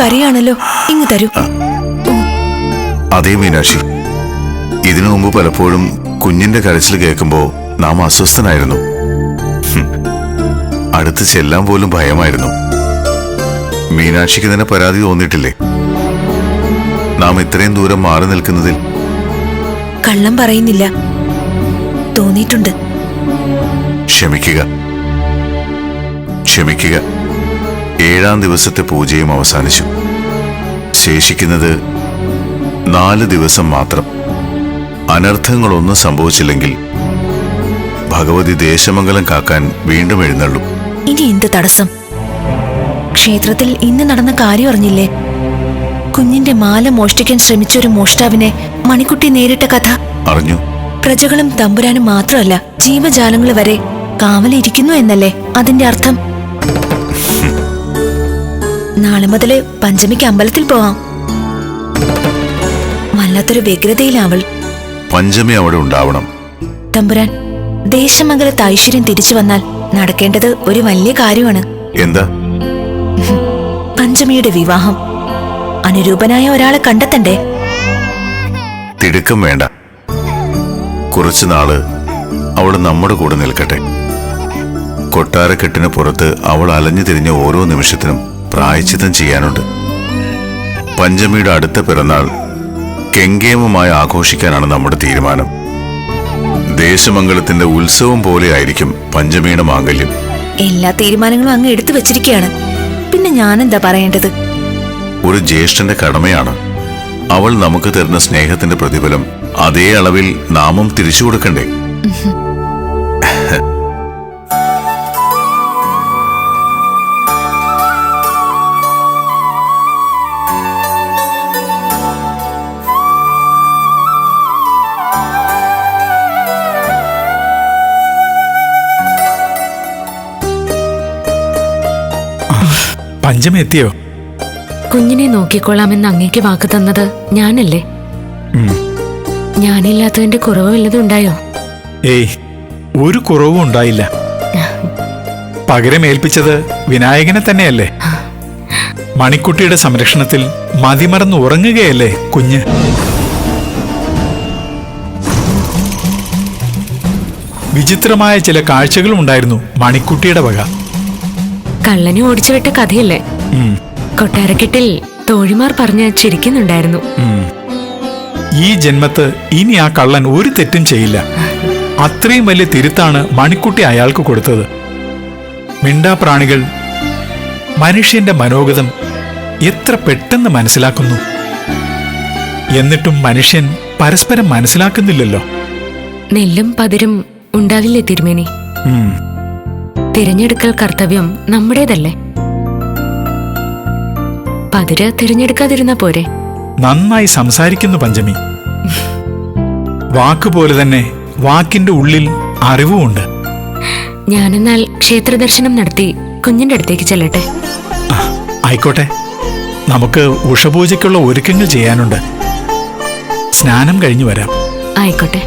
കരയാണല്ലോ. ഇങ്ങ് തരൂ. അതേ മീനാക്ഷി. ഇതിനു മുമ്പ് പലപ്പോഴും കുഞ്ഞിന്റെ കരച്ചിൽ കേൾക്കുമ്പോ നാം അസ്വസ്ഥനായിരുന്നു. അടുത്ത് ചെല്ലാൻ പോലും ഭയമായിരുന്നു. മീനാക്ഷിക്ക് തന്നെ പരാതി തോന്നിയിട്ടില്ലേ? നാം ഇത്രയും ദൂരം മാറി നിൽക്കുന്നതിൽ കള്ളം പറയുന്നില്ല. തോന്നിയിട്ടുണ്ട്. ക്ഷമിക്കുക. ക്ഷമിക്കുക. ഏഴാം ദിവസത്തെ പൂജയും അവസാനിച്ചു. ശേഷിക്കുന്നത് നാല് ദിവസം മാത്രം. അനർത്ഥങ്ങളൊന്നും സംഭവിച്ചില്ലെങ്കിൽ ഭഗവതി ദേശമംഗലം കാക്കാൻ വീണ്ടും എഴുന്നള്ളും. ഇനി എന്ത് തടസ്സം? ക്ഷേത്രത്തിൽ ഇന്ന് നടന്ന കാര്യം അറിഞ്ഞില്ലേ? കുഞ്ഞിന്റെ മാല മോഷ്ടിക്കാൻ ശ്രമിച്ച ഒരു മോഷ്ടാവിനെ മണിക്കുട്ടി നേരിട്ട കഥ. അറിഞ്ഞു. പ്രജകളും തമ്പുരാനും മാത്രമല്ല ജീവജാലങ്ങൾ വരെ കാവലിരിക്കുന്നു എന്നല്ലേ അതിന്റെ അർത്ഥം? നാളെ മുതൽ പഞ്ചമിക്ക് അമ്പലത്തിൽ പോവാം. വല്ലാത്തൊരു വ്യഗ്രതയിലാവൾ പഞ്ചമി അവിടെ ഉണ്ടാവണം. തമ്പുരാൻ ദേശമംഗലത്ത് ഐശ്വര്യം തിരിച്ചു വന്നാൽ നടക്കേണ്ടത് ഒരു വലിയ കാര്യമാണ്. എന്താ? പഞ്ചമിയുടെ വിവാഹം. അനുരൂപനായ ഒരാളെ കണ്ടെത്തണ്ടേ? തിടുക്കം വേണ്ട. കുറച്ചു നാൾ അവൾ നമ്മുടെ കൂടെ നിൽക്കട്ടെ. കൊട്ടാരക്കെട്ടിന് പുറത്ത് അവൾ അലഞ്ഞു തിരിഞ്ഞ ഓരോ നിമിഷത്തിനും പ്രായച്ചിത്തം ചെയ്യാനുണ്ട്. പഞ്ചമിയുടെ അടുത്ത പിറന്നാൾ കെങ്കേമമായി ആഘോഷിക്കാനാണ് നമ്മുടെ തീരുമാനം. ദേശമംഗളത്തിന്റെ ഉത്സവം പോലെ ആയിരിക്കും പഞ്ചമിയുടെ മാംഗല്യം. എല്ലാ തീരുമാനങ്ങളും അങ്ങ് എടുത്തു വെച്ചിരിക്കുകയാണ്. പിന്നെ ഞാൻ എന്താ പറയേണ്ടത്? ഒരു ജ്യേഷ്ഠന്റെ കടമയാണ്. അവൾ നമുക്ക് തരുന്ന സ്നേഹത്തിന്റെ പ്രതിഫലം അതേ അളവിൽ നാമം തിരിച്ചു കൊടുക്കണ്ടേ? പഞ്ചമി എത്തിയോ കുഞ്ഞിനെ നോക്കിക്കൊള്ളാമെന്ന് അങ്ങേക്ക് വാക്ക് തന്നത് ഞാനല്ലേ. ഞാനില്ലാത്തതിന്റെ കുറവ് വല്ലതും ഉണ്ടായോ? ഏയ് ഒരു കുറവും ഉണ്ടായില്ല. പകരം ഏൽപ്പിച്ചത് വിനായകനെ തന്നെയല്ലേ? മണിക്കുട്ടിയുടെ സംരക്ഷണത്തിൽ മതിമറന്ന് ഉറങ്ങുകയല്ലേ കുഞ്ഞ്? വിചിത്രമായ ചില കാഴ്ചകളും ഉണ്ടായിരുന്നു മണിക്കുട്ടിയുടെ വക. കള്ളനെ ഓടിച്ചു വിട്ട കഥയല്ലേ കൊട്ടാരക്കെട്ടിൽ തോഴിമാർ പറഞ്ഞ് ചിരിക്കുന്നുണ്ടായിരുന്നു. ഈ ജന്മത്ത് ഇനി ആ കള്ളൻ ഒരു തെറ്റും ചെയ്യില്ല. അത്രയും വലിയ തിരുത്താണ് മണിക്കുട്ടി അയാൾക്ക് കൊടുത്തത്. മിണ്ടാപ്രാണികൾ മനുഷ്യന്റെ മനോഗതം എത്ര പെട്ടെന്ന് മനസ്സിലാക്കുന്നു? എന്നിട്ടും മനുഷ്യൻ പരസ്പരം മനസ്സിലാക്കുന്നില്ലല്ലോ. നെല്ലും പതിരും ഉണ്ടാവില്ലേ തിരുമേനി? തിരഞ്ഞെടുക്കൽ കർത്തവ്യം നമ്മുടേതല്ലേ? പതിര് തിരഞ്ഞെടുക്കാതിരുന്ന പോരെ. നന്നായി സംസാരിക്കുന്നു പഞ്ചമി. വാക്കുപോലെ തന്നെ വാക്കിന്റെ ഉള്ളിൽ അറിവുമുണ്ട്. ഞാനെന്നാൽ ക്ഷേത്രദർശനം നടത്തി കുഞ്ഞിന്റെ അടുത്തേക്ക് ചെല്ലട്ടെ. ആയിക്കോട്ടെ. നമുക്ക് ഉഷപൂജയ്ക്കുള്ള ഒരുക്കങ്ങൾ ചെയ്യാനുണ്ട്. സ്നാനം കഴിഞ്ഞു വരാം. ആയിക്കോട്ടെ.